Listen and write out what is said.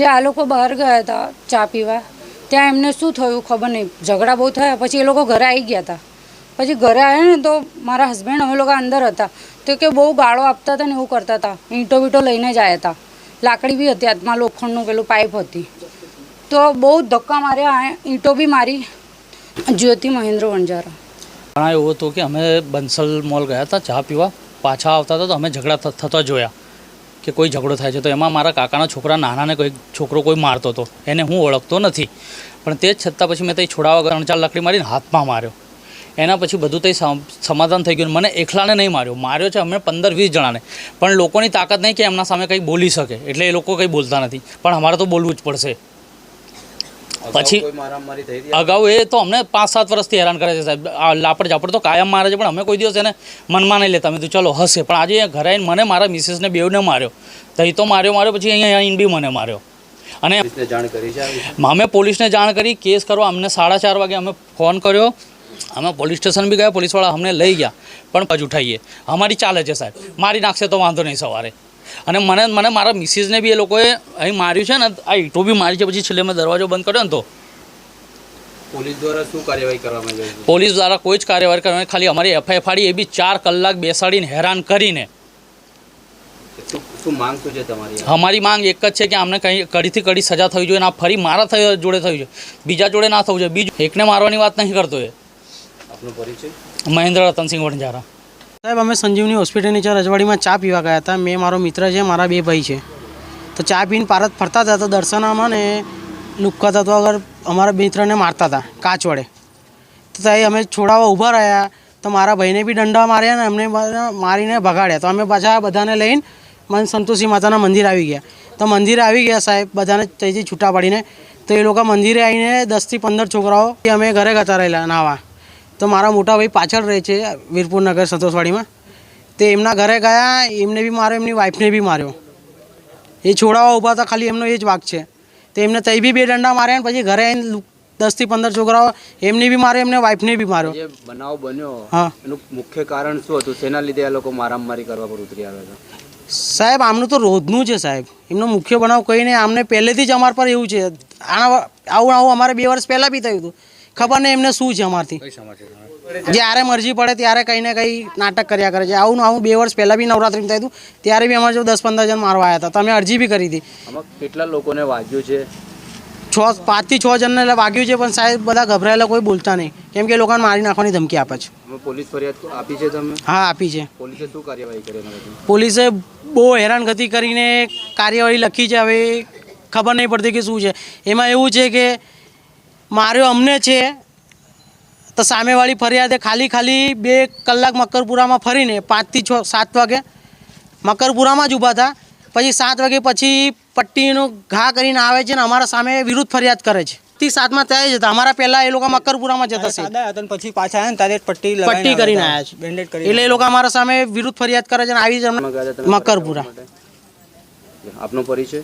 જે આ લોકો બહાર ગયા હતા ચા પીવા, ત્યાં એમને શું થયું ખબર નહીં. ઝઘડા બહુ થયા, પછી એ લોકો ઘરે આવી ગયા હતા. પછી ઘરે આવ્યા ને તો મારા હસબન્ડ અમે લોકો અંદર હતા. તો કે બહુ ગાળો આપતા હતા ને એવું કરતા હતા. ઈંટો બીટો લઈને જ આવ્યા હતા. લાકડી બી હતી હાથમાં, લોખંડનું પેલું પાઇપ હતી. તો બહુ ધક્કા માર્યા ઈંટો બી મારી જ્યોતિ મહેન્દ્ર વણજારા ઘણા એવું હતું કે અમે બંસલ મોલ ગયા હતા ચા પીવા. પાછા આવતા હતા તો અમે ઝઘડા થતા જોયા. કે કોઈ ઝઘડો થાય છે, તો એમાં મારા કાકાના છોકરા નાનાને કોઈ છોકરો કોઈ મારતો હતો. એને હું ઓળખતો નથી. પણ તે જ છતાં પછી મેં તે છોડાવવા ત્રણ ચાર લાકડી મારીને હાથમાં માર્યો. એના પછી બધું તે સમાધાન થઈ ગયું મને એકલાને નહીં માર્યો. માર્યો છે અમે પંદર વીસ જણાને. પણ લોકોની તાકાત નહીં કે એમના સામે કંઈ બોલી શકે. એટલે એ લોકો કંઈ બોલતા નથી. પણ અમારે તો બોલવું જ પડશે. પછી અગાઉ એ તો અમને પાંચ સાત વર્ષથી હેરાન કરે છે સાહેબ. આ લાપડ ઝાપડ તો કાયમ મારે છે પણ અમે કોઈ દિવસ એને મનમાં નહીં લેતા. મેં તો ચલો હશે. પણ આજે ઘરે આવીને મને મારા મિસિસને બેવને માર્યો. તહીં તો માર્યો માર્યો પછી અહીંયા આવીને બી મને માર્યો. અને જાણ કરી અમે પોલીસને જાણ કરી કેસ કરવા અમને સાડા ચાર વાગે અમે ફોન કર્યો. અમે પોલીસ સ્ટેશન બી ગયા પોલીસવાળા અમને લઈ ગયા. પણ પછી ઉઠાઈએ. અમારી ચાલે છે સાહેબ. મારી નાખશે તો વાંધો નહીં સવારે. અને મને મને મારા મિસિસને બી એ લોકોએ અહીં માર્યું છે ને આ ઈંટો બી મારી છે પછી છેલ્લે મેં દરવાજો બંધ કર્યો ને તો. પોલીસ દ્વારા શું કાર્યવાહી કરવામાં આવી પોલીસ દ્વારા કોઈ જ કાર્યવાહી કરવાની ખાલી અમારી એફઆઈઆર ફાડી એ બી ચાર કલાક બેસાડીને હેરાન કરીને. શું માંગ શું છે તમારી? અમારી માંગ એક જ છે કે અમને કંઈ કડીથી કડી સજા થવી જોઈએ આ ફરી મારા થઈ જોડે થયું છે. બીજા જોડે ના થવું જોઈએ. બીજું એકને મારવાની વાત નહીં કરતો એ. આપનો પરિચય? મહેન્દ્ર રતનસિંહ વણજારા સાહેબ, અમે સંજીવની હોસ્પિટલ નીચે રજવાડીમાં ચા પીવા ગયા હતા. મેં, મારો મિત્ર છે, મારા બે ભાઈ છે. તો ચા પીને પારત ફરતા હતા. તો દર્શનામાં ને લુખ્ખા તો અગર અમારા મિત્રને મારતા હતા, કાચ વડે. તો ત્યાં અમે છોડાવવા ઊભા રહ્યા. તો મારા ભાઈને બી દંડા માર્યા ને અમને મારીને ભગાડ્યા. તો અમે પાછા બધાને લઈને મન સંતોષી માતાના મંદિર આવી ગયા. તો મંદિરે આવી ગયા સાહેબ, બધાને ત્યાંથી છૂટા પડીને. તો એ લોકો મંદિરે આવીને દસથી પંદર છોકરાઓ અમે ઘરે ગતા રહેલા, નાવા. તો મારા મોટા ભાઈ પાછળ રહે છે વીરપુર નગર સંતોષવાડીમાં. તે એમના ઘરે ગયા એમને બી માર્યો એમની વાઈફને બી માર્યો. એ છોડાવવા ઊભા હતા ખાલી એમનો એ જ વાક છે. તો એમને તઈ બી બે દંડા માર્યા ને પછી ઘરે આવીને દસથી પંદર છોકરાઓ એમને બી માર્યો એમને વાઈફને બી માર્યો. જે બનાવ બન્યો હા. એનું મુખ્ય કારણ શું હતું? તેના લીધે આ લોકો મારામારી કરવા પર ઉતરી આવ્યા હતા? સાહેબ આમનું તો રોજનું છે સાહેબ. એમનો મુખ્ય બનાવ કંઈ નહીં આમને પહેલેથી જ અમારા પર એવું છે. આના આવું આવું અમારે બે વર્ષ પહેલાં બી થયું હતું. ખબર નહીં એમને શું છે અમારથી. જ્યારે મરજી પડે ત્યારે કંઈ ને કંઈ નાટક કર્યા કરે છે. આવું ને આવું બે વર્ષ પહેલાં બી નવરાત્રિમાં થયું હતું ત્યારે બી અમારે જો દસ પંદર જણ મારવા આવ્યા હતા. તમે અરજી બી કરી હતી. કેટલા લોકોને વાગ્યું છે? છ પાંચથી છ જણને વાગ્યું છે પણ સાહેબ બધા ગભરાયેલા કોઈ બોલતા નહીં. કેમ કે લોકોને મારી નાખવાની ધમકી આપે છે. પોલીસ ફરિયાદ આપી છે તમે હા આપી છે. પોલીસે શું કાર્યવાહી કરી પોલીસે બહુ હેરાનગતિ કરીને કાર્યવાહી લખી છે. હવે ખબર નહીં પડતી કે શું છે. એમાં એવું છે કે માર્યો અમને છે. તો સામેવાળી ફરિયાદે ખાલી ખાલી બે કલાક મકરપુરામાં ફરીને પાંચથી છ સાત વાગે મકરપુરામાં જ ઊભા હતા. પછી સાત વાગે પછી પટ્ટીનો ઘા કરીને આવે છે ને અમારા સામે વિરુદ્ધ ફરિયાદ કરે છે. થી સાતમાં ત્યાં જ હતા. અમારા પહેલાં એ લોકો મકરપુરામાં જતા છે સાદા હતા ને પછી પાછા આવ્યા ત્યારે પટ્ટી પટ્ટી કરીને આવ્યા છે. બેન્ડેડ કરી એટલે એ લોકો અમારા સામે વિરુદ્ધ ફરિયાદ કરે છે ને આવી જ મકરપુરા. આપનો પરિચય?